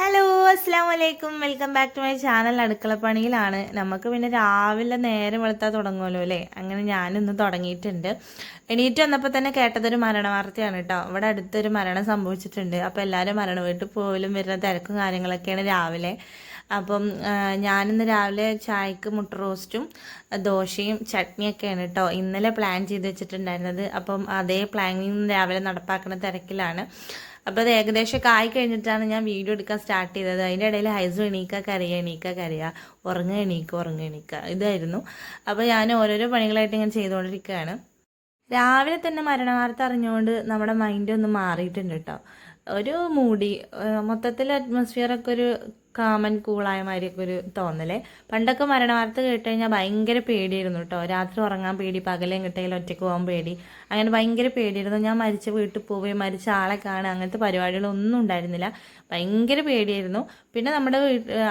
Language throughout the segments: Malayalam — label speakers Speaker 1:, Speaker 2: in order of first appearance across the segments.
Speaker 1: ഹലോ അസ്സാം വലൈക്കും welcome back to my channel അടുക്കളപ്പണിയിലാണ്. നമുക്ക് പിന്നെ രാവിലെ നേരം വെളുത്താൽ തുടങ്ങുമല്ലോ അല്ലേ? അങ്ങനെ ഞാനിന്ന് തുടങ്ങിയിട്ടുണ്ട്. എണീറ്റ് വന്നപ്പോൾ തന്നെ കേട്ടതൊരു മരണ വാർത്തയാണ് കേട്ടോ ഇവിടെ അടുത്തൊരു മരണം സംഭവിച്ചിട്ടുണ്ട്. അപ്പോൾ എല്ലാവരും മരണ വീട്ടിൽ പോലും വരുന്ന തിരക്കും കാര്യങ്ങളൊക്കെയാണ് രാവിലെ. അപ്പം ഞാനിന്ന് രാവിലെ ചായക്ക് മുട്ട റോസ്റ്റും ദോശയും ചട്നിയൊക്കെയാണ് കേട്ടോ ഇന്നലെ പ്ലാൻ ചെയ്ത് വെച്ചിട്ടുണ്ടായിരുന്നത്. അപ്പം അതേ പ്ലാനിങ് രാവിലെ നടപ്പാക്കുന്ന തിരക്കിലാണ്. അപ്പോൾ അത് ഏകദേശമൊക്കെ ആയി കഴിഞ്ഞിട്ടാണ് ഞാൻ വീഡിയോ എടുക്കാൻ സ്റ്റാർട്ട് ചെയ്തത്. അതിന്റെ ഇടയിൽ ഹൈസ് എണീക്കുക കരയുക എണീക്കുക കരയുക ഉറങ്ങുക എണീക്കുക ഉറങ്ങുക എണീക്കുക ഇതായിരുന്നു. അപ്പോൾ ഞാൻ ഓരോരോ പണികളായിട്ട് ഇങ്ങനെ ചെയ്തുകൊണ്ടിരിക്കുകയാണ്. രാവിലെ തന്നെ മരണവാർത്ത അറിഞ്ഞുകൊണ്ട് നമ്മുടെ മൈൻഡ് ഒന്ന് മാറിയിട്ടുണ്ട് കേട്ടോ ഒരു മൂടി മൊത്തത്തിൽ അറ്റ്മോസ്ഫിയർ ഒക്കെ ഒരു കാമൻ കൂളായ മാതിരിയൊക്കെ ഒരു തോന്നലേ. പണ്ടൊക്കെ മരണവാർത്ത കേട്ട് കഴിഞ്ഞാൽ ഭയങ്കര പേടിയായിരുന്നു കേട്ടോ രാത്രി ഉറങ്ങാൻ പേടി പകലെ എങ്ങോട്ടെങ്കിലും ഒറ്റയ്ക്ക് പോകാൻ പേടി. അങ്ങനെ ഭയങ്കര പേടിയായിരുന്നു. ഞാൻ മരിച്ച വീട്ടിൽ പോവുകയും മരിച്ച ആളെ കാണുക അങ്ങനത്തെ പരിപാടികളൊന്നും ഉണ്ടായിരുന്നില്ല. ഭയങ്കര പേടിയായിരുന്നു. പിന്നെ നമ്മുടെ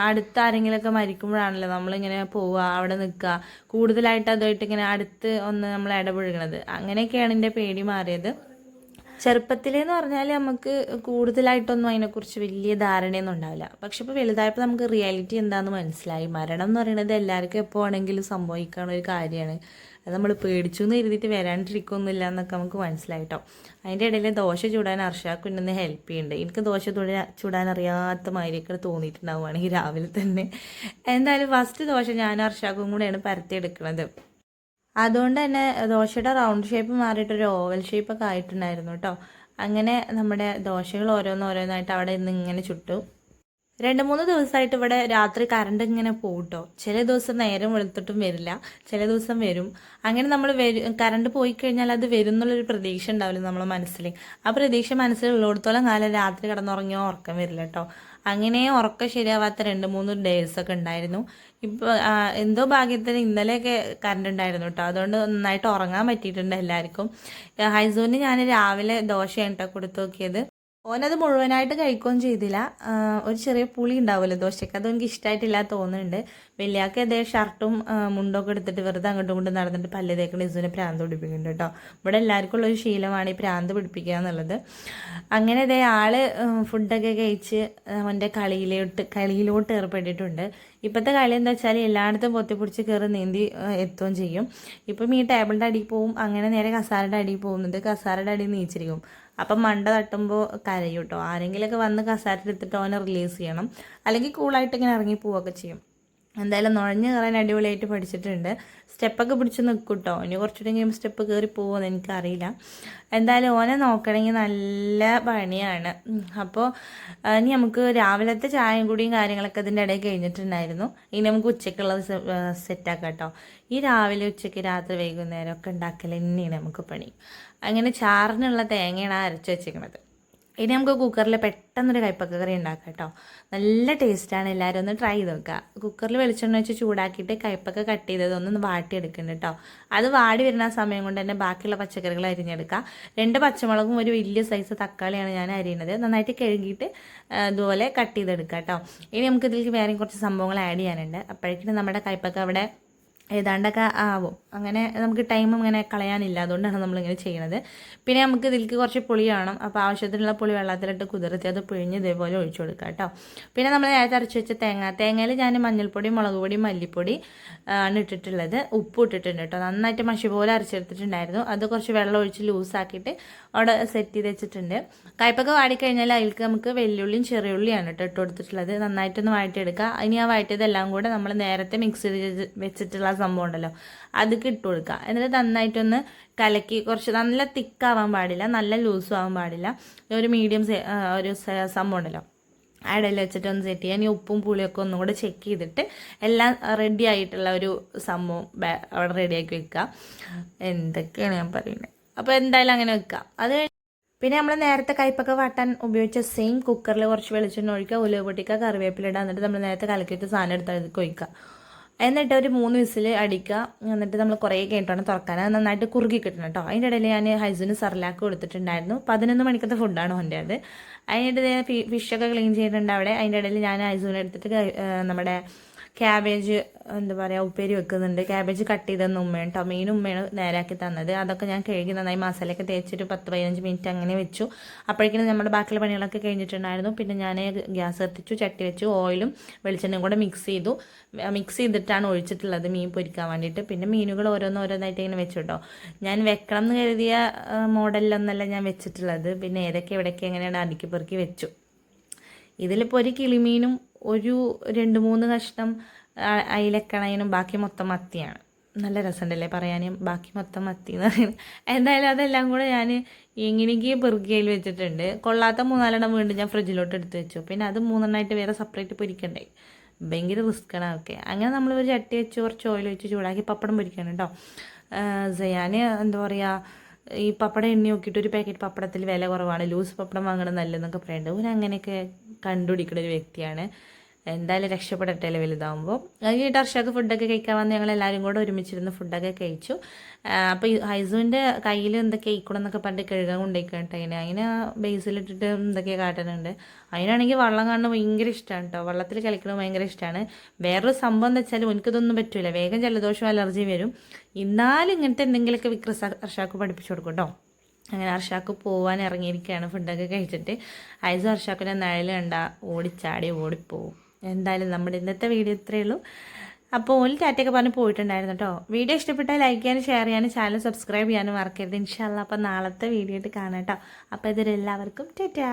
Speaker 1: അടുത്ത് ആരെങ്കിലുമൊക്കെ മരിക്കുമ്പോഴാണല്ലോ നമ്മളിങ്ങനെ പോവുക അവിടെ നിൽക്കുക. കൂടുതലായിട്ട് അതുമായിട്ട് ഇങ്ങനെ അടുത്ത് ഒന്ന് നമ്മൾ ഇടപഴകണത്. അങ്ങനെയൊക്കെയാണ് എന്റെ പേടി മാറിയത്. ചെറുപ്പത്തിലെന്ന് പറഞ്ഞാൽ നമുക്ക് കൂടുതലായിട്ടൊന്നും അതിനെക്കുറിച്ച് വലിയ ധാരണയൊന്നും ഉണ്ടാവില്ല. പക്ഷെ ഇപ്പോൾ വലുതായപ്പോൾ നമുക്ക് റിയാലിറ്റി എന്താണെന്ന് മനസ്സിലായി. മരണം എന്ന് പറയുന്നത് എല്ലാവർക്കും എപ്പോൾ ആണെങ്കിലും സംഭവിക്കാനുള്ള ഒരു കാര്യമാണ്. അത് നമ്മൾ പേടിച്ചു എന്ന് എഴുതിയിട്ട് വരാണ്ടിരിക്കൊന്നുമില്ല എന്നൊക്കെ നമുക്ക് മനസ്സിലായിട്ടോ അതിന്റെ ഇടയിൽ ദോശ ചൂടാൻ അർഷാക്ക് ഇന്നൊന്ന് ഹെൽപ്പ് ചെയ്യുന്നുണ്ട് എനിക്ക് ദോശ ചൂടാൻ ചൂടാൻ അറിയാത്ത മാതിരിയൊക്കെ തോന്നിയിട്ടുണ്ടാവുകയാണെങ്കിൽ രാവിലെ തന്നെ. എന്തായാലും ഫസ്റ്റ് ദോശ ഞാൻ അർഷാക്കും കൂടെയാണ് പരത്തിയെടുക്കുന്നത് അതുകൊണ്ട് തന്നെ ദോശയുടെ റൗണ്ട് ഷേപ്പ് മാറിയിട്ട് ഒരു ഓവൽ ഷേപ്പൊക്കെ ആയിട്ടുണ്ടായിരുന്നു കേട്ടോ അങ്ങനെ നമ്മുടെ ദോശകൾ ഓരോന്നോരോന്നായിട്ട് അവിടെ നിന്ന് ഇങ്ങനെ ചുട്ടു. രണ്ട് മൂന്ന് ദിവസമായിട്ട് ഇവിടെ രാത്രി കറണ്ട് ഇങ്ങനെ പോകും കേട്ടോ ചില ദിവസം നേരം വെളുത്തിട്ടും വരില്ല ചില ദിവസം വരും. അങ്ങനെ നമ്മൾ വരും കറണ്ട് പോയി കഴിഞ്ഞാൽ അത് വരും എന്നുള്ളൊരു പ്രതീക്ഷ ഉണ്ടാവില്ല നമ്മളെ മനസ്സിൽ. ആ പ്രതീക്ഷ മനസ്സിലുള്ളിടത്തോളം കാലം രാത്രി കിടന്നുറങ്ങിയോ ഉറക്കം വരില്ല കേട്ടോ അങ്ങനെ ഉറക്കം ശരിയാവാത്ത രണ്ട് മൂന്ന് ഡേയ്സ് ഒക്കെ ഉണ്ടായിരുന്നു. ഇപ്പോൾ എന്തോ ഭാഗ്യത്തിന് ഇന്നലെയൊക്കെ കറണ്ട് ഉണ്ടായിരുന്നു കേട്ടോ അതുകൊണ്ട് നന്നായിട്ട് ഉറങ്ങാൻ പറ്റിയിട്ടുണ്ട് എല്ലാവർക്കും. ഹൈസൂന് ഞാൻ രാവിലെ ദോശയാണ് കേട്ടോ കൊടുത്തു നോക്കിയത്. ഓനത് മുഴുവനായിട്ട് കഴിക്കുകയും ചെയ്തില്ല. ഒരു ചെറിയ പുളി ഉണ്ടാവുമല്ലോ ദോശയ്ക്ക്. അത് എനിക്ക് ഇഷ്ടമായിട്ടില്ല തോന്നുന്നുണ്ട്. വലിയാക്ക് അതേ ഷർട്ടും മുണ്ടൊക്കെ എടുത്തിട്ട് വെറുതെ അങ്ങോട്ടും ഇങ്ങോട്ടും നടന്നിട്ട് പല്ല് തേക്കണ ഇസുവിനെ പ്രാന്ത് പിടിപ്പിക്കുന്നുണ്ട് കേട്ടോ. ഇവിടെ എല്ലാവർക്കും ഉള്ളൊരു ശീലമാണ് ഈ പ്രാന്ത് പിടിപ്പിക്കുക എന്നുള്ളത്. അങ്ങനെ ഇതേ ആൾ ഫുഡൊക്കെ കഴിച്ച് അവന്റെ കളിയിലോട്ട് കളിയിലോട്ട് ഏർപ്പെട്ടിട്ടുണ്ട്. ഇപ്പോഴത്തെ കളി എന്താ വെച്ചാൽ എല്ലായിടത്തും പൊത്തിപ്പിടിച്ച് കയറി നീന്തി എത്തുകയും ചെയ്യും. ഇപ്പം ഈ ടേബിളിന്റെ അടിയിൽ പോവും അങ്ങനെ നേരെ കസാരയുടെ അടിയിൽ പോകുന്നുണ്ട് കസാരയുടെ അടിയിൽ നീച്ചിരിക്കും. അപ്പം മണ്ട തട്ടുമ്പോൾ കരയും കേട്ടോ. ആരെങ്കിലുമൊക്കെ വന്ന് കസാരത്തിൽ എടുത്തിട്ട് അവനെ റിലീസ് ചെയ്യണം. അല്ലെങ്കിൽ കൂളായിട്ട് ഇങ്ങനെ ഇറങ്ങി പോവുകയൊക്കെ ചെയ്യും. എന്തായാലും നുഴഞ്ഞു കയറാൻ അടിപൊളിയായിട്ട് പഠിച്ചിട്ടുണ്ട്. സ്റ്റെപ്പൊക്കെ പിടിച്ച് നിൽക്കും കേട്ടോ ഇനി കുറച്ചുകൂടെ കഴിയുമ്പോൾ സ്റ്റെപ്പ് കയറി പോകുമെന്ന് എനിക്കറിയില്ല. എന്തായാലും ഓനെ നോക്കണമെങ്കിൽ നല്ല പണിയാണ്. അപ്പോൾ ഇനി നമുക്ക് രാവിലത്തെ ചായയും കൂടിയും കാര്യങ്ങളൊക്കെ അതിന്റെ ഇടയിൽ കഴിഞ്ഞിട്ടുണ്ടായിരുന്നു. ഇനി നമുക്ക് ഉച്ചയ്ക്കുള്ളത് സെറ്റാക്കാം കേട്ടോ ഈ രാവിലെ ഉച്ചയ്ക്ക് രാത്രി വൈകുന്നേരം ഒക്കെ ഉണ്ടാക്കൽ തന്നെയാണ് നമുക്ക് പണി. അങ്ങനെ ചാറിനുള്ള തേങ്ങയാണ് അരച്ച് വെച്ചിരിക്കുന്നത് ഇനി നമുക്ക് കുക്കറിൽ പെട്ടെന്നൊരു കയ്പക്ക കറി ഉണ്ടാക്കാം കേട്ടോ നല്ല ടേസ്റ്റാണ് എല്ലാവരും ഒന്ന് ട്രൈ ചെയ്ത് നോക്കുക കുക്കറിൽ വെളിച്ചെണ്ണ വെച്ച് ചൂടാക്കിയിട്ട് കയ്പക്ക കട്ട് ചെയ്തത് ഒന്ന് വാട്ടിയെടുക്കുന്നുണ്ട് കേട്ടോ അത് വാടി വരുന്ന സമയം കൊണ്ട് തന്നെ ബാക്കിയുള്ള പച്ചക്കറികൾ അരിഞ്ഞെടുക്കുക രണ്ട് പച്ചമുളകും ഒരു വലിയ സൈസ് തക്കാളിയാണ് ഞാൻ അരിയുന്നത് നന്നായിട്ട് കഴുകിയിട്ട് ഇതുപോലെ കട്ട് ചെയ്തെടുക്കുക കേട്ടോ ഇനി നമുക്ക് ഇതിലേക്ക് വേറെ കുറച്ച് സംഭവങ്ങൾ ആഡ് ചെയ്യാനുണ്ട്. അപ്പോഴേക്കും നമ്മുടെ കയ്പക്ക അവിടെ ഏതാണ്ടൊക്കെ ആവും. അങ്ങനെ നമുക്ക് ടൈം ഇങ്ങനെ കളയാനില്ല. അതുകൊണ്ടാണ് നമ്മളിങ്ങനെ ചെയ്യണത്. പിന്നെ നമുക്ക് ഇതിലേക്ക് കുറച്ച് പുളി വേണം. അപ്പോൾ ആവശ്യത്തിനുള്ള പുളി വെള്ളത്തിലിട്ട് കുതിർത്തി അത് പിഴിഞ്ഞ് ഇതേപോലെ ഒഴിച്ചു കൊടുക്കുക കേട്ടോ. പിന്നെ നമ്മൾ നേരത്തെ അരച്ച് വെച്ച തേങ്ങ. തേങ്ങയിൽ ഞാൻ മഞ്ഞൾപ്പൊടി മുളക് പൊടി മല്ലിപ്പൊടി ആണ് ഇട്ടിട്ടുള്ളത്. ഉപ്പ് ഇട്ടിട്ടുണ്ട് കേട്ടോ. നന്നായിട്ട് മഷി പോലെ അരച്ചെടുത്തിട്ടുണ്ടായിരുന്നു. അത് കുറച്ച് വെള്ളം ഒഴിച്ച് ലൂസാക്കിയിട്ട് അവിടെ സെറ്റ് ചെയ്ത് വെച്ചിട്ടുണ്ട്. കയ്പൊക്കെ വാടിക്കഴിഞ്ഞാൽ അതിൽക്ക് നമുക്ക് വെല്ലുള്ളിയും ചെറിയുള്ളിയാണ് കേട്ടോ ഇട്ട് കൊടുത്തിട്ടുള്ളത്. നന്നായിട്ടൊന്ന് വഴറ്റിയെടുക്കുക ഇനി ആ വഴറ്റിയതെല്ലാം കൂടെ നമ്മൾ നേരത്തെ മിക്സ് ചെയ്ത് വെച്ചിട്ടുള്ള സംഭവം ഉണ്ടല്ലോ. അത് ഇട്ട് കൊടുക്കുക എന്നിട്ട് നന്നായിട്ടൊന്ന് കലക്കി കുറച്ച് നല്ല തിക്കാവാൻ പാടില്ല നല്ല ലൂസും ആവാൻ പാടില്ല. ഒരു മീഡിയം ഒരു സംഭവം ഉണ്ടല്ലോ. അടയിൽ വെച്ചിട്ട് ഒന്ന് സെറ്റ് ചെയ്യാൻ ഈ ഉപ്പും പുളിയൊക്കെ ഒന്നും കൂടെ ചെക്ക് ചെയ്തിട്ട് എല്ലാം റെഡി ആയിട്ടുള്ള ഒരു സംഭവം അവിടെ റെഡിയാക്കി വെക്കുക എന്തൊക്കെയാണ് ഞാൻ പറയുന്നത് അപ്പോൾ എന്തായാലും അങ്ങനെ വെക്കുക അത് പിന്നെ നമ്മൾ നേരത്തെ കയ്പൊക്കെ വാട്ടാൻ ഉപയോഗിച്ച സെയിം കുക്കറിൽ കുറച്ച് വെളിച്ചെണ്ണ ഒഴിക്കുക ഉലുവ പൊട്ടിക്കുക കറിവേപ്പില ഇടുക. എന്നിട്ട് നമ്മൾ നേരത്തെ കലക്കിയിട്ട് സാധനം എടുത്ത് അതിലേക്ക് ഒഴിക്കുക. എന്നിട്ട് ഒരു മൂന്ന് വിസിൽ അടിക്കുക. എന്നിട്ട് നമ്മൾ കുറേ കഴിഞ്ഞിട്ടാണ് തുറക്കാൻ. അത് നന്നായിട്ട് കുറുകി കിട്ടണം കേട്ടോ. അതിന്റെ ഇടയിൽ ഞാൻ ഹൈസിന് സർലാക്ക് കൊടുത്തിട്ടുണ്ടായിരുന്നു. പതിനൊന്ന് മണിക്കത്തെ ഫുഡാണ് ഓന്റെ അത്. അതിന്റെ ഫിഷൊക്കെ ക്ലീൻ ചെയ്തിട്ടുണ്ട് അവിടെ. അതിന്റെ ഇടയിൽ ഞാൻ ഹൈസൂനെ എടുത്തിട്ട് നമ്മുടെ ക്യാബേജ് എന്താ പറയുക ഉപ്പേരി വെക്കുന്നുണ്ട്. ക്യാബേജ് കട്ട് ചെയ്തെന്ന് ഉമ്മയാണ് കേട്ടോ മീൻ ഉമ്മയാണ് നേരാക്കി തന്നത്. അതൊക്കെ ഞാൻ കഴുകി നന്നായി മസാലയൊക്കെ തേച്ചിട്ട് പത്ത് പതിനഞ്ച് മിനിറ്റ് അങ്ങനെ വെച്ചു. അപ്പോഴേക്കും നമ്മുടെ ബാക്കിയുള്ള പണികളൊക്കെ കഴിഞ്ഞിട്ടുണ്ടായിരുന്നു. പിന്നെ ഞാൻ ഗ്യാസ് കത്തിച്ചു ചട്ടി വെച്ചു ഓയിലും വെളിച്ചെണ്ണയും കൂടെ മിക്സ് ചെയ്തു. മിക്സ് ചെയ്തിട്ടാണ് ഒഴിച്ചിട്ടുള്ളത് മീൻ പൊരിക്കാൻ വേണ്ടിയിട്ട്. പിന്നെ മീനുകൾ ഓരോന്ന് ഓരോന്നായിട്ട് ഇങ്ങനെ വെച്ചു കേട്ടോ ഞാൻ വെക്കണം എന്ന് കരുതിയ മോഡലിലൊന്നല്ല ഞാൻ വെച്ചിട്ടുള്ളത്. പിന്നെ ഏതൊക്കെ എവിടെയൊക്കെ എങ്ങനെയാണ് അടുക്കി പെറുക്കി വെച്ചു. ഇതിലിപ്പോൾ ഒരു കിളിമീനും ഒരു രണ്ട് മൂന്ന് കഷ്ണം അയിലക്കണയനും ബാക്കി മൊത്തം മത്തിയാണ്. നല്ല രസമുണ്ടല്ലേ പറയാനും? ബാക്കി മൊത്തം മത്തി എന്ന് പറയുന്നത് എന്തായാലും അതെല്ലാം കൂടെ ഞാൻ എങ്ങനെയെങ്കിലും പെറുക്കിയയിൽ വെച്ചിട്ടുണ്ട്. കൊള്ളാത്ത മൂന്നാലെണ്ണം വീണ്ടും ഞാൻ ഫ്രിഡ്ജിലോട്ട് എടുത്ത് വെച്ചു. പിന്നെ അത് മൂന്നെണ്ണമായിട്ട് വേറെ സെപ്പറേറ്റ് പൊരിക്കണ്ടേ? ഭയങ്കര റിസ്ക്കാണ് ഒക്കെ അങ്ങനെ നമ്മൾ ഒരു ചട്ടി വെച്ച് കുറച്ച് ഓയിൽ വെച്ച് ചൂടാക്കി പപ്പടം പൊരിക്കണം കേട്ടോ ഞാൻ എന്താ പറയുക ഈ പപ്പട എണ്ണി നോക്കിയിട്ട് ഒരു പാക്കറ്റ് പപ്പടത്തിൽ വില കുറവാണ്. ലൂസ് പപ്പടം വാങ്ങണം നല്ലതെന്നൊക്കെ പറയുന്നുണ്ട് ഓൻ അങ്ങനെയൊക്കെ കണ്ടുപിടിക്കുന്ന ഒരു വ്യക്തിയാണ്. എന്തായാലും രക്ഷപ്പെടട്ടെ അല്ലെ അത് കഴിഞ്ഞിട്ട് അർഷക്ക് ഫുഡൊക്കെ കഴിക്കാൻ വന്ന് ഞങ്ങൾ എല്ലാവരും കൂടെ ഒരുമിച്ചിരുന്ന് ഫുഡൊക്കെ കഴിച്ചു. അപ്പോൾ ഹൈസുവിന്റെ കയ്യിൽ എന്തൊക്കെ എന്നൊക്കെ പറഞ്ഞിട്ട് കഴുകാൻ കൊണ്ടുപോയിക്കട്ടെ അതിന്. അതിനെ ബേസിലിട്ടിട്ട് എന്തൊക്കെയാണ് കാട്ടുന്നുണ്ട് അതിനാണെങ്കിൽ വള്ളം കാണുന്നത് ഭയങ്കര ഇഷ്ടമാണ് കേട്ടോ. വള്ളത്തിൽ കളിക്കുന്നത് ഭയങ്കര ഇഷ്ടമാണ് വേറൊരു സംഭവം എന്ന് വെച്ചാൽ എനിക്കിതൊന്നും പറ്റില്ല വേഗം ജലദോഷം അലർജി വരും. എന്നാലും ഇങ്ങനത്തെ എന്തെങ്കിലുമൊക്കെ വിക്രസ് അർഷാക്ക് പഠിപ്പിച്ചു കൊടുക്കും കേട്ടോ. അങ്ങനെ അർഷാക്ക് പോവാൻ ഇറങ്ങിയിരിക്കുകയാണ് ഫുഡൊക്കെ കഴിച്ചിട്ട്. ഐസ് അർഷാക്കിനെ നിഴൽ കണ്ട ഓടിച്ചാടി ഓടിപ്പോവും. എന്തായാലും നമ്മുടെ ഇന്നത്തെ വീഡിയോ ഇത്രയേ ഉള്ളൂ. അപ്പോൾ ഓൽ ടാറ്റയൊക്കെ പറഞ്ഞ് പോയിട്ടുണ്ടായിരുന്നു കേട്ടോ. വീഡിയോ ഇഷ്ടപ്പെട്ടാൽ ലൈക്ക് ചെയ്യാനും ഷെയർ ചെയ്യാനും ചാനൽ സബ്സ്ക്രൈബ് ചെയ്യാനും മറക്കരുത്. ഇൻഷാല്ല അപ്പോൾ നാളത്തെ വീഡിയോ ആയിട്ട് കാണാം കേട്ടോ. അപ്പോൾ ഇതൊരു എല്ലാവർക്കും ടാറ്റാ.